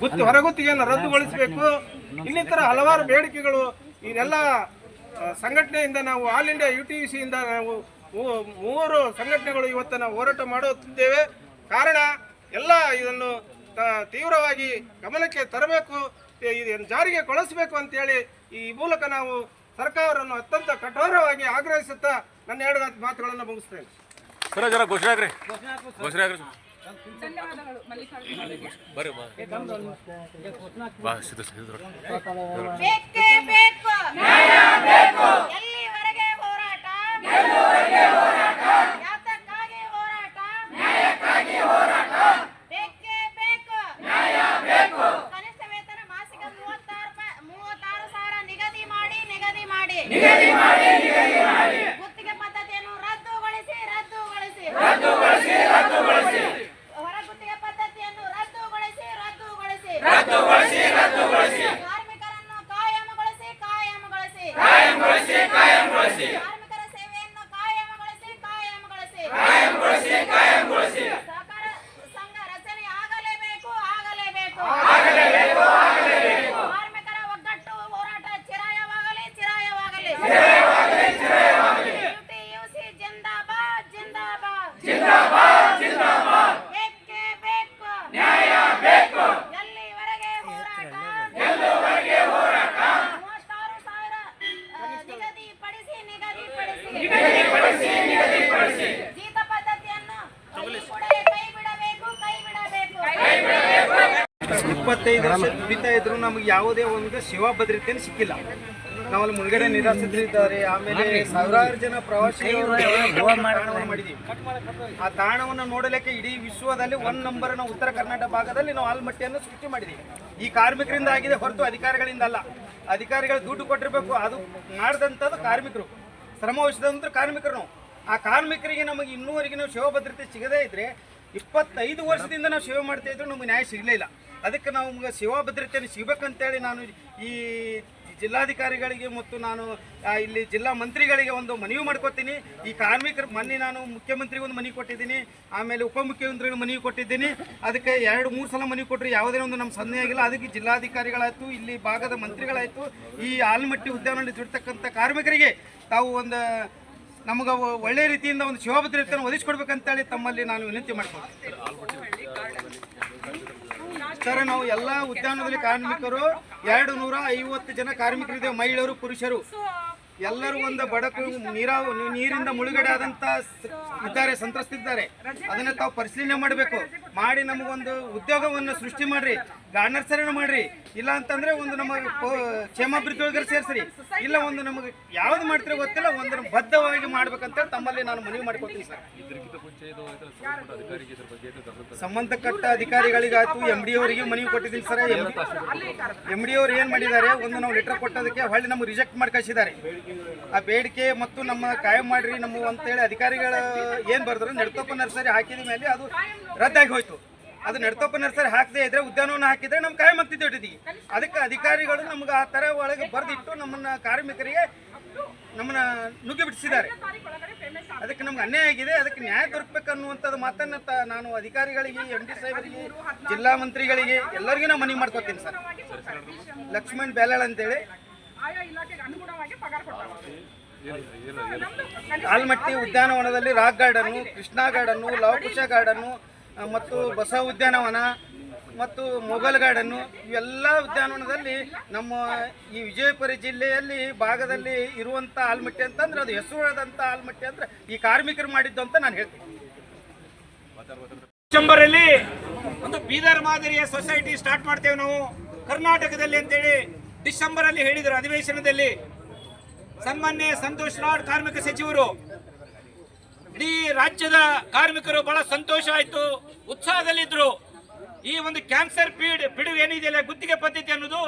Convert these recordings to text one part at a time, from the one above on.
ಗುತ್ತಿ ಹೊರಗುತ್ತಿಗೆಯನ್ನು ರದ್ದುಗೊಳಿಸಬೇಕು. ಇನ್ನಿತರ ಹಲವಾರು ಬೇಡಿಕೆಗಳು ಇದೆಲ್ಲ ಸಂಘಟನೆಯಿಂದ ನಾವು ಆಲ್ ಇಂಡಿಯಾ ಯು ಟಿ ನಾವು ಮೂವರು ಸಂಘಟನೆಗಳು ಇವತ್ತು ನಾವು ಹೋರಾಟ ಮಾಡುತ್ತಿದ್ದೇವೆ. ಕಾರಣ, ಎಲ್ಲ ಇದನ್ನು ತೀವ್ರವಾಗಿ ಗಮನಕ್ಕೆ ತರಬೇಕು ಇದನ್ನು ಜಾರಿಗೆ ಕೊಳಿಸಬೇಕು ಅಂತೇಳಿ ಈ ಮೂಲಕ ನಾವು ಸರ್ಕಾರವನ್ನು ಅತ್ಯಂತ ಕಠೋರವಾಗಿ ಆಗ್ರಹಿಸುತ್ತಾ ನನ್ನ ಎರಡು ಮಾತುಗಳನ್ನು ಮುಗಿಸ್ತೇನೆ. ಧನ್ಯವಾದಗಳು ಮಲ್ಲಿಕಾರ್ಜುನ ಅವರಿಗೆ. ಬೇಕೇ ಬೇಕು ನ್ಯಾಯ ಬೇಕು ಎಲ್ಲಿವರೆಗೆ ಹೋರಾಟ ಎಲ್ಲಿವರೆಗೆ ಹೋರಾಟ ಯಾತಕ್ಕಾಗಿ ಹೋರಾಟ? ನ್ಯಾಯಕ್ಕಾಗಿ ಹೋರಾಟ? ಬೇಕೇ ಬೇಕು. ನ್ಯಾಯ ಬೇಕು ಕನಿಷ್ಠ ವೇತನ ಮಾಸಿಕ ಮೂವತ್ತಾರು ಮೂವತ್ತಾರು ಸಾವಿರ ನಿಗದಿ ಮಾಡಿ ನಿಗದಿ ಮಾಡಿ. ನಿಗದಿ ಮಾಡಿ ನಿಗದಿ ಮಾಡಿ ಗುತ್ತಿಗೆ ಪದ್ಧತಿಯನ್ನು ರದ್ದುಗೊಳಿಸಿ ರದ್ದುಗೊಳಿಸಿ ರದ್ದುಗೊಳಿಸಿ ರದ್ದುಗೊಳಿಸಿ. ನಮಗೆ ಯಾವುದೇ ಒಂದು ಸೇವಾ ಭದ್ರತೆಯನ್ನು ಸಿಕ್ಕಿಲ್ಲ. ನಾವಲ್ಲಿ ಮುಳುಗಡೆ ನಿರಾಶ್ರಿತರಿದ್ದಾರೆ ಆಮೇಲೆ ಸಾವಿರಾರು ಜನ ಪ್ರವಾಸಿಗರು ಮಾಡಿದ್ದೀವಿ. ಆ ತಾಣವನ್ನು ನೋಡಲಿಕ್ಕೆ ಇಡೀ ವಿಶ್ವದಲ್ಲಿ ಒನ್ ನಂಬರ್ ನಾವು ಉತ್ತರ ಕರ್ನಾಟಕ ಭಾಗದಲ್ಲಿ ನಾವು ಆಲ್ಮಟ್ಟಿಯನ್ನು ಸೃಷ್ಟಿ ಮಾಡಿದ್ದೀವಿ. ಈ ಕಾರ್ಮಿಕರಿಂದ ಆಗಿದೆ ಹೊರತು ಅಧಿಕಾರಿಗಳಿಂದ ಅಲ್ಲ ಅಧಿಕಾರಿಗಳು ದುಡ್ಡು ಕೊಟ್ಟಿರಬೇಕು ಅದು ಮಾಡಿದಂಥದ್ದು ಕಾರ್ಮಿಕರು. ಶ್ರಮ ವಹಿಸಿದಂಥ ಕಾರ್ಮಿಕರು ನಾವು. ಆ ಕಾರ್ಮಿಕರಿಗೆ ನಮಗೆ ಇನ್ನೂವರೆಗೆ ನಾವು ಸೇವಾ ಭದ್ರತೆ ಸಿಗದೇ ಇದ್ರೆ ಇಪ್ಪತ್ತೈದು ವರ್ಷದಿಂದ ನಾವು ಸೇವೆ ಮಾಡ್ತಾ ಇದ್ರು ನಮಗೆ ನ್ಯಾಯ ಸಿಗಲಿಲ್ಲ ಅದಕ್ಕೆ ನಾವು ನಮ್ಗೆ ಸೇವಾ ಭದ್ರತೆಯನ್ನು ಸಿಗಬೇಕಂತೇಳಿ ನಾನು ಈ ಜಿಲ್ಲಾಧಿಕಾರಿಗಳಿಗೆ ಮತ್ತು ನಾನು ಇಲ್ಲಿ ಜಿಲ್ಲಾ ಮಂತ್ರಿಗಳಿಗೆ ಒಂದು ಮನವಿ ಮಾಡ್ಕೊತೀನಿ. ಈ ಕಾರ್ಮಿಕರ ಮೊನ್ನೆ ನಾನು ಮುಖ್ಯಮಂತ್ರಿಗೆ ಒಂದು ಮನವಿ ಕೊಟ್ಟಿದ್ದೀನಿ. ಆಮೇಲೆ ಉಪಮುಖ್ಯಮಂತ್ರಿಗಳು ಮನವಿ ಕೊಟ್ಟಿದ್ದೀನಿ. ಅದಕ್ಕೆ ಎರಡು, ಮೂರು ಸಲ ಮನವಿ ಕೊಟ್ಟರೆ ಯಾವುದೇ ಒಂದು ನಮ್ಮ ಸನ್ನೆ ಆಗಿಲ್ಲ. ಅದಕ್ಕೆ ಜಿಲ್ಲಾಧಿಕಾರಿಗಳಾಯಿತು, ಇಲ್ಲಿ ಭಾಗದ ಮಂತ್ರಿಗಳಾಯಿತು, ಈ ಆಲ್ಮಟ್ಟಿ ಉದ್ಯಾನದಲ್ಲಿ ದುಡಿತಕ್ಕಂಥ ಕಾರ್ಮಿಕರಿಗೆ ತಾವು ಒಂದು ನಮಗೆ ಒಳ್ಳೆಯ ರೀತಿಯಿಂದ ಒಂದು ಸೇವಾ ಭದ್ರತೆಯನ್ನು ಒದಗಿಸ್ಕೊಡ್ಬೇಕಂತೇಳಿ ತಮ್ಮಲ್ಲಿ ನಾನು ವಿನಂತಿ ಮಾಡ್ಕೊಳ್ತೀನಿ. ಸರ್, ನಾವು ಎಲ್ಲ ಉದ್ಯಾನದಲ್ಲಿ ಕಾರ್ಮಿಕರು, ಎರಡು ನೂರ ಐವತ್ತು ಜನ ಕಾರ್ಮಿಕರಿದ್ದೇವೆ, ಮಹಿಳೆಯರು, ಪುರುಷರು. ಎಲ್ಲರೂ ಒಂದು ಬಡಕು ನೀರಾವ ನೀರಿಂದ ಮುಳುಗಡೆ ಆದಂತ ಇದ್ದಾರೆ, ಸಂತ್ರಸ್ತಿದ್ದಾರೆ. ಅದನ್ನ ತಾವು ಪರಿಶೀಲನೆ ಮಾಡಬೇಕು. ಮಾಡಿ ನಮಗೊಂದು ಉದ್ಯೋಗವನ್ನು ಸೃಷ್ಟಿ ಮಾಡ್ರಿ ಗಾರ್ನರ್ಸರಿನ ಮಾಡ್ರಿ. ಇಲ್ಲ ಅಂತಂದ್ರೆ ಒಂದು ನಮ್ಮ ಕೋ- ಕ್ಷೇಮಾಭಿವೃದ್ಧಿ ಒಳಗಡೆ ಸೇರಿಸ್ರಿ. ಇಲ್ಲ ಒಂದು ನಮಗೆ ಯಾವ್ದು ಮಾಡ್ತೀರೋ ಗೊತ್ತಿಲ್ಲ ಒಂದನ್ನು ಬದ್ಧವಾಗಿ ಮಾಡ್ಬೇಕಂತ ತಮ್ಮಲ್ಲಿ ನಾನು ಮನವಿ ಮಾಡ್ಕೊತೀನಿ ಸರ್. ಸಂಬಂಧಪಟ್ಟ ಅಧಿಕಾರಿಗಳಿಗಾಯ್ತು ಎಂ ಡಿ ಅವರಿಗೆ ಮನವಿ ಕೊಟ್ಟಿದ್ದೀನಿ ಸರ್. ಎಂ ಡಿ ಅವ್ರು ಏನ್ ಮಾಡಿದ್ದಾರೆ ಒಂದು ನಾವು ಲೆಟರ್ ಕೊಟ್ಟದಕ್ಕೆ ಹೊಳ್ಳಿ ನಮ್ಗೆ ರಿಜೆಕ್ಟ್ ಮಾಡಿ ಕಳಿಸಿದ್ದಾರೆ. ಆ ಬೇಡಿಕೆ ಮತ್ತು ನಮ್ಮ ಕಾಯಂ ಮಾಡ್ರಿ ನಮ್ಮ ಅಂತೇಳಿ ಅಧಿಕಾರಿಗಳ ಏನ್ ಬರೆದ್ರು ನಡ್ತಪ್ಪ ನರ್ಸರಿ ಹಾಕಿದ ಮೇಲೆ ಅದು ರದ್ದಾಗಿ ಹೋಯ್ತು. ಅದು ನಡ್ತಪ್ಪ ನರ್ಸರಿ ಹಾಕದೇ ಇದ್ರೆ ಉದ್ಯಾನವನ ಹಾಕಿದ್ರೆ ನಮ್ ಕಾಯಂ ಆಗ್ತಿದ್ದೆ ಅದಕ್ಕೆ ಅಧಿಕಾರಿಗಳು ನಮ್ಗೆ ಆ ತರ ಒಳಗೆ ಬರ್ದಿಟ್ಟು ನಮ್ಮನ್ನ ಕಾರ್ಮಿಕರಿಗೆ ನಮ್ಮನ್ನ ನುಗ್ಗಿ ಬಿಡಿಸಿದ್ದಾರೆ. ಅದಕ್ಕೆ ನಮ್ಗೆ ಅನ್ಯಾಯ ಆಗಿದೆ. ಅದಕ್ಕೆ ನ್ಯಾಯ ದೊರಕಬೇಕನ್ನುವಂಥದ್ದು ಮಾತನ್ನ ನಾನು ಅಧಿಕಾರಿಗಳಿಗೆ, ಎಂ ಡಿ ಸಾಹೇಬರಿಗೆ, ಜಿಲ್ಲಾ ಮಂತ್ರಿಗಳಿಗೆ ಎಲ್ಲರಿಗೂ ನಾನು ಮನವಿ ಮಾಡ್ಕೊತೀನಿ ಸರ್. ಲಕ್ಷ್ಮಣ್ ಬ್ಯಾಲಾಳ್ ಅಂತೇಳಿ. ಆಲ್ಮಟ್ಟಿ ಉದ್ಯಾನವನದಲ್ಲಿ rock garden, Krishna garden, Lavakusha garden ಮತ್ತು ಬಸವ ಉದ್ಯಾನವನ, ಮತ್ತು ಮೊಘಲ್ ಗಾರ್ಡನ್ನು, ಇವೆಲ್ಲ ಉದ್ಯಾನವನದಲ್ಲಿ ನಮ್ಮ ಈ ವಿಜಯಪುರ ಜಿಲ್ಲೆಯಲ್ಲಿ ಭಾಗದಲ್ಲಿ ಇರುವಂಥ ಆಲ್ಮಟ್ಟಿ ಅಂತಂದ್ರೆ ಅದು ಹೆಸರುಳದಂಥ ಆಲ್ಮಟ್ಟಿ ಅಂದ್ರೆ ಈ ಕಾರ್ಮಿಕರು ಮಾಡಿದ್ದು ಅಂತ ನಾನು ಹೇಳ್ತೀನಿ. ಡಿಸೆಂಬರ್ ಅಲ್ಲಿ ಒಂದು ಬೀದರ್ ಮಾದರಿಯ ಸೊಸೈಟಿ ಸ್ಟಾರ್ಟ್ ಮಾಡ್ತೇವೆ ನಾವು. ಕರ್ನಾಟಕದಲ್ಲಿ ಅಂತೇಳಿ ಡಿಸೆಂಬರ್ ಅಲ್ಲಿ ಹೇಳಿದರು ಅಧಿವೇಶನದಲ್ಲಿ. ಸನ್ಮಾನ್ಯ ಸಂತೋಷ್ ಲಾಡ್ ಕಾರ್ಮಿಕ ಸಚಿವರು. ಇಡೀ ರಾಜ್ಯದ ಕಾರ್ಮಿಕರು ಬಹಳ ಸಂತೋಷ ಆಯ್ತು, ಉತ್ಸಾಹದಲ್ಲಿದ್ರು. ಈ ಒಂದು ಕ್ಯಾನ್ಸರ್ ಪೀಡ್, ಪಿಡುಗು ಏನಿದೆಯಲ್ಲ ಗುತ್ತಿಗೆ ಪದ್ಧತಿ ಅನ್ನೋದು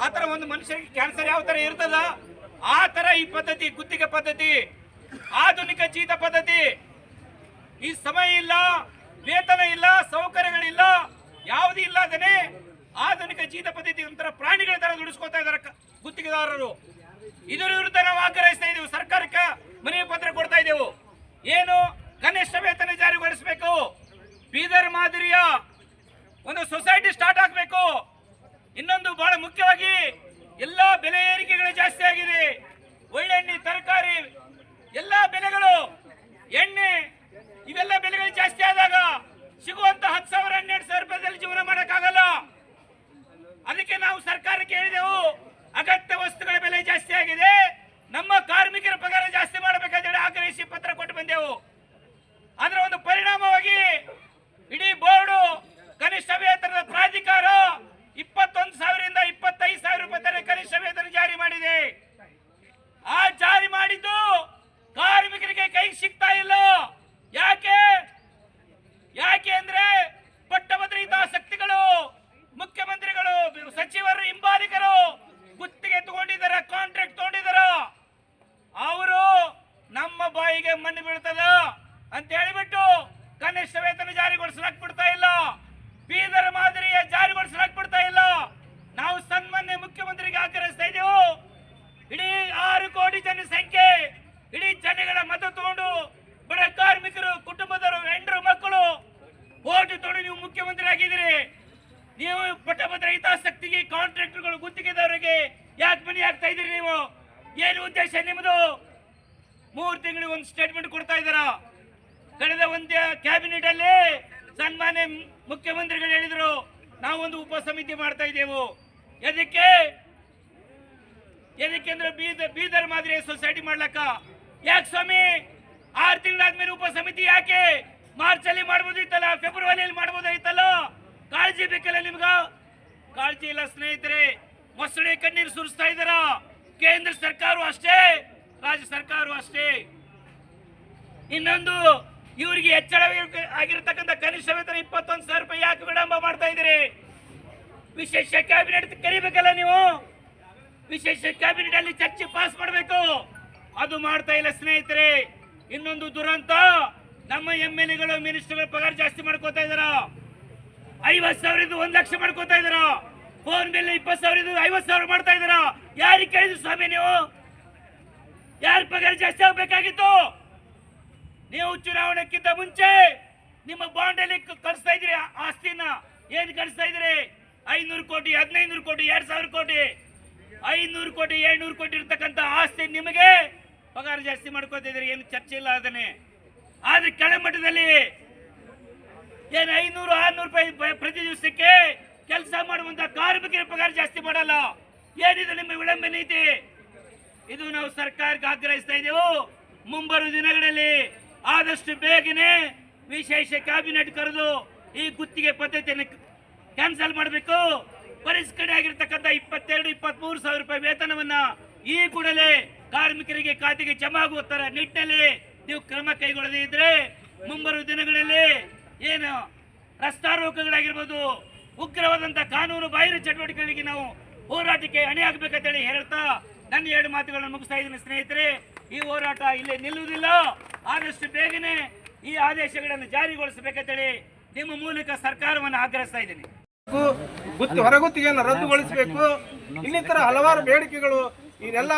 ಆ ತರ ಒಂದು ಮನುಷ್ಯರಿಗೆ ಕ್ಯಾನ್ಸರ್ ಯಾವ ತರ ಇರ್ತದ? ಆ ತರ ಈ ಪದ್ಧತಿ, ಗುತ್ತಿಗೆ ಪದ್ಧತಿ, ಆಧುನಿಕ ಜೀತ ಪದ್ಧತಿ. ಈ ಸಮಯ ಇಲ್ಲ, ವೇತನ ಇಲ್ಲ, ಸೌಕರ್ಯಗಳಿಲ್ಲ, ಯಾವುದೂ ಇಲ್ಲದೇನೆ ಆಧುನಿಕ ಜೀತ ಪದ್ಧತಿ ಒಂಥರ ಪ್ರಾಣಿಗಳ ತರ ದುಡಿಸ್ಕೊತಾ ಇದಾರೆ ಕ- ಗುತ್ತಿಗೆದಾರರು. ಇದರ ವಿರುದ್ಧ ನಾವು ಆಗ್ರಹಿಸ್ತಾ ಇದ್ದೇವೆ ಸರ್ಕಾರಕ್ಕೆ ಮನವಿ ಪತ್ರ ಕೊಡ್ತಾ ಇದ್ದೇವೆ ಏನು ಕನಿಷ್ಠ ವೇತನ ಜಾರಿಗೊಳಿಸಬೇಕು? ಬೀದರ್ ಮಾದರಿಯ ಒಂದು ಸೊಸೈಟಿ ಸ್ಟಾರ್ಟ್ ಆಗಬೇಕು. ಇನ್ನೊಂದು ಬಹಳ ಮುಖ್ಯವಾಗಿ ಎಲ್ಲ ಬೆಲೆ ಏರಿಕೆಗಳು ಜಾಸ್ತಿ ಆಗಿದೆ. ಒಳ್ಳೆಣ್ಣೆ, ತರಕಾರಿ, ಎಲ್ಲ ಬೆಲೆಗಳು, ಎಣ್ಣೆ, ಇವೆಲ್ಲ ಬೆಲೆಗಳು ಜಾಸ್ತಿ ಆದಾಗ ಸಿಗುವಂತ ಹತ್ತು ಸಾವಿರ, ಹನ್ನೆರಡು ಸಾವಿರ ರೂಪಾಯಿದಲ್ಲಿ ಜೀವನ ಮಾಡೋಕ್ಕಾಗಲ್ಲ. ಅದಕ್ಕೆ ನಾವು ಸರ್ಕಾರಕ್ಕೆ ಹೇಳಿದೆವು, ಅಗತ್ಯ ವಸ್ತುಗಳ ಬೆಲೆ ಜಾಸ್ತಿ ಆಗಿದೆ. ನಮ್ಮ ಕಾರ್ಮಿಕರ ಪಗಾರ ಜಾಸ್ತಿ ಮಾಡಬೇಕಂತೇಳಿ ಆಗ್ರಹಿಸಿ ಪತ್ರ ಕೊಟ್ಟು ಬಂದೆವು ಅದರ ಒಂದು ಪರಿಣಾಮವಾಗಿ ಇಡೀ ಬೋರ್ಡು ಕನಿಷ್ಠ ವೇತನದ ಪ್ರಾಧಿಕಾರ ಇಪ್ಪತ್ತೊಂದು ಸಾವಿರದಿಂದ ಇಪ್ಪತ್ತೈದು ಸಾವಿರ ರೂಪಾಯಿ ತನಕ ಕನಿಷ್ಠ ವೇತನ ಜಾರಿ ಮಾಡಿದೆ ಆ ಜಾರಿ ಮಾಡಿದ್ದು ಕಾರ್ಮಿಕರಿಗೆ ಕೈ ಸಿಗ್ತಾ ಇಲ್ಲ ಯಾಕೆ ಯಾಕೆ ಅಂದ್ರೆ ಪಟ್ಟಭದ್ರ ಹಿತಾಸಕ್ತಿಗಳು ಮುಖ್ಯಮಂತ್ರಿಗಳು ಸಚಿವರು ಹಿಂಬಾಲಿಕರು ಗುತ್ತಿಗೆ ತಗೊಂಡಿದ್ದಾರ ಕಾಂಟ್ರಾಕ್ಟ್ ತಗೊಂಡಿದ್ದಾರ ಅವರು ನಮ್ಮ ಬಾಯಿಗೆ ಮಣ್ಣು ಬೀಳ್ತದ ಅಂತ ಹೇಳಿಬಿಟ್ಟು ಕನಿಷ್ಠ ವೇತನ ಜಾರಿಗೊಳಿಸಲಾಕ್ ಬಿಡ್ತಾ ಇಲ್ಲ ಬೀದರ್ ಮಾದರಿಯ ಜಾರಿಗೊಳಿಸಲಾಕ್ ಬಿಡ್ತಾ ಇಲ್ಲ ನಾವು ಸನ್ಮಾನ್ಯ ಮುಖ್ಯಮಂತ್ರಿಗೆ ಆಗ್ರಹಿಸ್ತಾ ಇದ್ದೇವೆ ಇಡೀ ಆರು ಕೋಟಿ ಜನಸಂಖ್ಯೆ ಇಡೀ ಜನಗಳ ಮತ ತಗೊಂಡು ಬಡ ಕಾರ್ಮಿಕರು ಕುಟುಂಬದವರು ಹೆಂಡರು ಮಕ್ಕಳು ಓಟು ತೊಗೊಂಡು ನೀವು ಮುಖ್ಯಮಂತ್ರಿ ಆಗಿದ್ದೀರಿ ನೀವು ಪಟ್ಟಭದ್ರ ಹಿತಾಸಕ್ತಿಗೆ ಕಾಂಟ್ರಾಕ್ಟರ್ಗಳು ಗುತ್ತಿಗೆದವರಿಗೆ ಯಾಕೆ ಮನಿ ಆಗ್ತಾ ಇದ್ದೀರಿ ನೀವು ಏನು ಉದ್ದೇಶ ನಿಮ್ಮದು ಮೂರು ತಿಂಗಳಿಗೆ ಒಂದು ಸ್ಟೇಟ್ಮೆಂಟ್ ಕೊಡ್ತಾ ಇದ್ದಾರ? ಕಳೆದ ಒಂದು ಕ್ಯಾಬಿನೆಟ್ ಅಲ್ಲಿ ಸನ್ಮಾನ್ಯ ಮುಖ್ಯಮಂತ್ರಿಗಳು ಹೇಳಿದರು, ನಾವು ಒಂದು ಉಪ ಸಮಿತಿ ಮಾಡ್ತಾ ಇದ್ದೇವು. ಎದಕ್ಕೆ? ಎದಕ್ಕೆ ಅಂದ್ರೆ ಬೀದರ್ ಬೀದರ್ ಮಾದರಿ ಸೊಸೈಟಿ ಮಾಡ್ಲಕ್ಕ. ಯಾಕೆ ಸ್ವಾಮಿ? ಆರು ತಿಂಗಳಾದ್ಮೇಲೆ ಉಪ ಸಮಿತಿ ಯಾಕೆ? ಮಾರ್ಚ್ ಅಲ್ಲಿ ಮಾಡ್ಬೋದಿತ್ತಲ್ಲ, ಫೆಬ್ರವರಿಯಲ್ಲಿ ಮಾಡ್ಬೋದಾಗಿತ್ತಲ್ಲ ಕಾಳಜಿ ಬೇಕಲ್ಲ ನಿಮ್ಗ? ಕಾಳಜಿ ಇಲ್ಲ ಸ್ನೇಹಿತರೆ, ಮೊಸಳೆ ಕಣ್ಣೀರು ಸುರಿಸ್ತಾ ಇದ್ದಾರ? ಕೇಂದ್ರ ಸರ್ಕಾರವು ಅಷ್ಟೇ, ರಾಜ್ಯ ಸರ್ಕಾರವೂ ಅಷ್ಟೇ. ಇನ್ನೊಂದು, ಇವರಿಗೆ ಹೆಚ್ಚಳ ಆಗಿರತಕ್ಕಂಥ ಕನಿಷ್ಠ ವೇತನ ಇಪ್ಪತ್ತೊಂದು ಸಾವಿರ ರೂಪಾಯಿ ಯಾಕೆ ವಿಳಂಬ ಮಾಡ್ತಾ ಇದ್ದೀರಿ? ವಿಶೇಷ ಕ್ಯಾಬಿನೆಟ್ ಕರಿಬೇಕಲ್ಲ ನೀವು? ವಿಶೇಷ ಕ್ಯಾಬಿನೆಟ್ ಅಲ್ಲಿ ಚರ್ಚೆ ಪಾಸ್ ಮಾಡಬೇಕು. ಅದು ಮಾಡ್ತಾ ಇಲ್ಲ ಸ್ನೇಹಿತರೆ. ಇನ್ನೊಂದು ದುರಂತ, ನಮ್ಮ ಎಂ ಎಲ್ ಎಗಳು, ಮಿನಿಸ್ಟರ್ಗಳ ಪಗಾರ ಜಾಸ್ತಿ ಮಾಡ್ಕೋತಾ ಇದಾರ ಐವತ್ ಸಾವಿರದ್ದು ಒಂದ್ ಲಕ್ಷ ಮಾಡ್ಕೋತಾ ಇದಾರ ಫೋನ್ ಬಿಲ್ ಇಪ್ಪತ್ತು ಸಾವಿರದ ಐವತ್ ಸಾವಿರ ಮಾಡ್ತಾ ಇದಾರ ಯಾರಿಗೆ ಸ್ವಾಮಿ, ನೀವು ಯಾರ ಪಗಾರ ಜಾಸ್ತಿ ಆಗ್ಬೇಕಾಗಿತ್ತು? ನೀವು ಚುನಾವಣೆಕ್ಕಿಂತ ಮುಂಚೆ ನಿಮ್ಮ ಬಾಂಡಲ್ಲಿ ಕಳಿಸ್ತಾ ಇದ್ರಿ ಆಸ್ತಿನ ಏನ್ ಕಳಿಸ್ತಾ ಇದ್ರಿ ಐನೂರು ಕೋಟಿ ಹದಿನೈದು ಕೋಟಿ, ಎರಡ್ ಸಾವಿರ ಕೋಟಿ, ಐನೂರು ಕೋಟಿ, ಏಳ್ನೂರು ಕೋಟಿ ಇರ್ತಕ್ಕಂಥ ಆಸ್ತಿ ನಿಮಗೆ ಪಗಾರ ಜಾಸ್ತಿ ಮಾಡ್ಕೋತಿದ್ರಿ ಏನು ಚರ್ಚೆ ಇಲ್ಲ ಅದನ್ನೇ. ಆದ್ರೆ ಕೆಳಮಟ್ಟದಲ್ಲಿ ಏನು ಐನೂರು, ಆರ್ನೂರು ರೂಪಾಯಿ ಪ್ರತಿ ದಿವಸಕ್ಕೆ ಕೆಲಸ ಮಾಡುವಂತ ಕಾರ್ಮಿಕರ ಪಗಾರ ಜಾಸ್ತಿ ಮಾಡಲ್ಲ. ಏನಿದೆ ನಿಮ್ಮ ವಿಳಂಬ ನೀತಿ? ಇದು ನಾವು ಸರ್ಕಾರಕ್ಕೆ ಆಗ್ರಹಿಸ್ತಾ ಇದ್ದೇವೆ. ಮುಂಬರುವ ದಿನಗಳಲ್ಲಿ ಆದಷ್ಟು ಬೇಗನೆ ವಿಶೇಷ ಕ್ಯಾಬಿನೆಟ್ ಕರೆದು ಈ ಗುತ್ತಿಗೆ ಪದ್ಧತಿಯನ್ನು ಕ್ಯಾನ್ಸಲ್ ಮಾಡಬೇಕು. ಪರಿಷ್ಕರಣೆ ಆಗಿರ್ತಕ್ಕಂಥ ಇಪ್ಪತ್ತೆರಡು, ಇಪ್ಪತ್ಮೂರು ಸಾವಿರ ರೂಪಾಯಿ ವೇತನವನ್ನ ಈ ಕೂಡಲೇ ಕಾರ್ಮಿಕರಿಗೆ ಖಾತೆಗೆ ಜಮಾ ಆಗುವ ತರ ನಿಟ್ಟಿನಲ್ಲಿ ನೀವು ಕ್ರಮ ಕೈಗೊಳ್ಳದೇ ಇದ್ರೆ ಮುಂಬರುವ ದಿನಗಳಲ್ಲಿ ಏನು ರಸ್ತಾರೋಕಗಳಾಗಿರ್ಬೋದು ಉಗ್ರವಾದಂತ ಕಾನೂನು, ಬಾಹಿರ ಚಟುವಟಿಕೆಗಳಿಗೆ ನಾವು ಹೋರಾಟಕ್ಕೆ ಅಣಿಯಾಗಬೇಕಂತೇಳಿ ಹೇಳ್ತಾ ನನ್ನ ಎರಡು ಮಾತುಗಳನ್ನು ಮುಗಿಸ್ತಾ ಇದ್ದೀನಿ ಸ್ನೇಹಿತರೆ. ಈ ಹೋರಾಟ ಇಲ್ಲಿ ನಿಲ್ಲುವುದಿಲ್ಲ. ಆದಷ್ಟು ಬೇಗನೆ ಈ ಆದೇಶಗಳನ್ನು ಜಾರಿಗೊಳಿಸಬೇಕಂತೇಳಿ ನಿಮ್ಮ ಮೂಲಕ ಸರ್ಕಾರವನ್ನು ಆಗ್ರಹಿಸ್ತಾ ಇದ್ದೀನಿ. ಗುತ್ತು ಹೊರಗುತ್ತಿಗೆಯನ್ನು ರದ್ದುಗೊಳಿಸಬೇಕು. ಇನ್ನಿತರ ಹಲವಾರು ಬೇಡಿಕೆಗಳು ಇದೆಲ್ಲ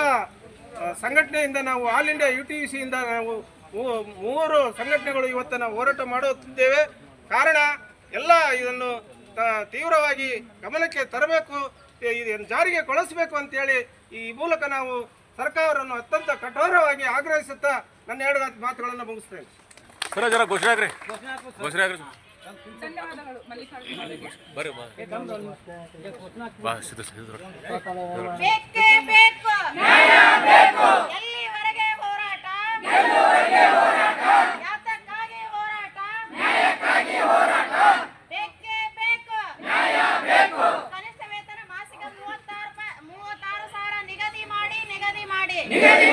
ಸಂಘಟನೆಯಿಂದ ನಾವು ಆಲ್ ಇಂಡಿಯಾ ಯು ಟಿ ಸಿಯಿಂದ ನಾವು ಮೂವರು ಸಂಘಟನೆಗಳು ಇವತ್ತು ನಾವು ಹೋರಾಟ ಮಾಡುತ್ತಿದ್ದೇವೆ. ಕಾರಣ ಎಲ್ಲ ಇದನ್ನು ತೀವ್ರವಾಗಿ ಗಮನಕ್ಕೆ ತರಬೇಕು. ಇದನ್ನು ಜಾರಿಗೆ ಕೊಳಿಸಬೇಕು ಅಂತೇಳಿ ಈ ಮೂಲಕ ನಾವು ಸರ್ಕಾರವನ್ನು ಅತ್ಯಂತ ಕಠೋರವಾಗಿ ಆಗ್ರಹಿಸುತ್ತಾ ನನ್ನ ಎರಡು ಮಾತುಗಳನ್ನು ಮುಗಿಸ್ತೇನೆ ಸರ ಜರ ಘೋಷಣೆ ಆಗ್ರಿ. ಘೋಷಣೆ ಆಗ್ರಿ ಧನ್ಯವಾದಗಳು ಮಲ್ಲಿಕಾರ್ಜುನ ಅವರಿಗೆ ಬರ್ರಿ ಬಾ ಬಾ ಸಿದ್ಧ ಸಿದ್ಧ ಬೇಕೇ ಬೇಕು ಎಲ್ಲಿವರೆಗೆ ಹೋರಾಟ ಯಾತಕ್ಕಾಗಿ ಹೋರಾಟ ಬೇಕೇ ಬೇಕು ಕನಿಷ್ಠ ವೇತನ ಮಾಸಿಕ ಮೂವತ್ತಾರು ರೂಪಾಯಿ ಮೂವತ್ತಾರು ಸಾವಿರ ನಿಗದಿ ಮಾಡಿ ನಿಗದಿ